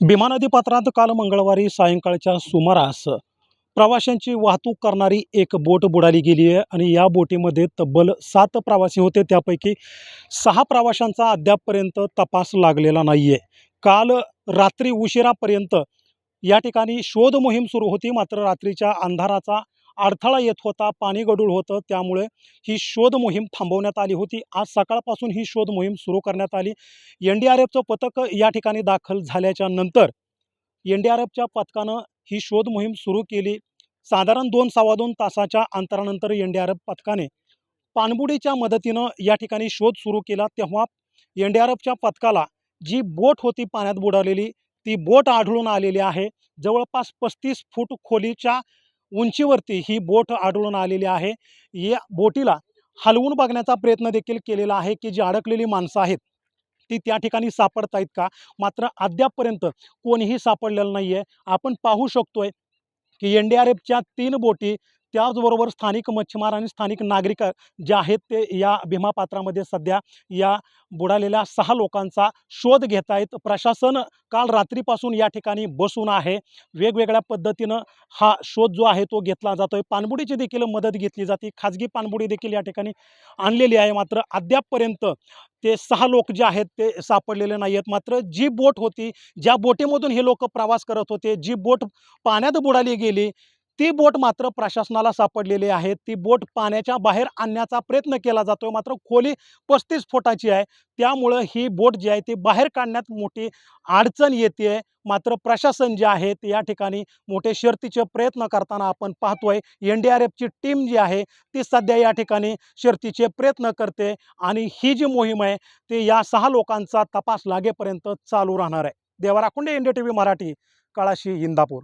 भीमा नदी पात्रात काल मंगळवारी सायंकाळच्या सुमारास प्रवाशांची वाहतूक करणारी एक बोट बुडाली गेली आहे आणि या बोटीमध्ये तब्बल सात प्रवासी होते. त्यापैकी सहा प्रवाशांचा अद्यापपर्यंत तपास लागलेला नाही आहे काल रात्री उशिरापर्यंत या ठिकाणी शोध मोहीम सुरू होती. मात्र रात्रीच्या अंधाराचा अडथळा येत होता पाणी गडूळ होतं त्यामुळे ही शोध मोहीम थांबवण्यात आली होती. आज सकाळपासून ही शोध मोहीम सुरू करण्यात आली. एन डी आर एफचं पथक या ठिकाणी दाखल झाल्याच्यानंतर एन डी आर एफच्या पथकानं ही शोध मोहीम सुरू केली. साधारण दोन सव्वा दोन तासाच्या अंतरानंतर एन डी आर एफ पथकाने पाणबुडीच्या मदतीनं या ठिकाणी शोध सुरू केला. तेव्हा एन डी आर एफच्या पथकाला जी बोट होती पाण्यात बुडालेली ती बोट आढळून आलेली आहे. जवळपास पस्तीस फूट खोलीच्या उंचीवरती ही बोट आढळून आलेली आहे. या बोटीला हलवून बघण्याचा प्रयत्न देखील केलेला आहे की जी अडकलेली माणसं आहेत ती त्या ठिकाणी सापडत आहेत का? मात्र अद्यापपर्यंत कोणीही सापडलेलं नाही आहे आपण पाहू शकतोय की एन डी आर एफच्या तीन बोटी त्याचबरोबर स्थानिक मच्छीमार आणि स्थानिक नागरिक जे आहेत ते या भीमा पात्रामध्ये सध्या या बुडालेल्या सहा लोकांचा शोध घेत आहेत. प्रशासन काल रात्रीपासून या ठिकाणी बसून आहे. वेगवेगळ्या पद्धतीनं हा शोध जो आहे तो घेतला जातो आहे पाणबुडीची देखील मदत घेतली जाते. खाजगी पाणबुडी देखील या ठिकाणी आणलेली आहे. मात्र अद्यापपर्यंत ते सहा लोक जे आहेत ते सापडलेले नाही आहेत मात्र जी बोट होती ज्या बोटीमधून हे लोक प्रवास करत होते जी बोट पाण्यात बुडाली गेली ती बोट मात्र प्रशासनाला सापडलेली आहे. ती बोट पाण्याच्या बाहेर आणण्याचा प्रयत्न केला जातो मात्र खोली पस्तीस फुटाची आहे. त्यामुळं ही बोट जी आहे ती बाहेर काढण्यात मोठी अडचण येते मात्र प्रशासन जे आहे ते या ठिकाणी मोठे शर्तीचे प्रयत्न करताना आपण पाहतोय. एन डी आर एफची टीम जी आहे ती सध्या या ठिकाणी शर्तीचे प्रयत्न करते आणि ही जी मोहीम आहे ती या सहा लोकांचा तपास लागेपर्यंत चालू राहणार आहे. देवाराखुंडे N D T V Marathi Kalashi Indapur.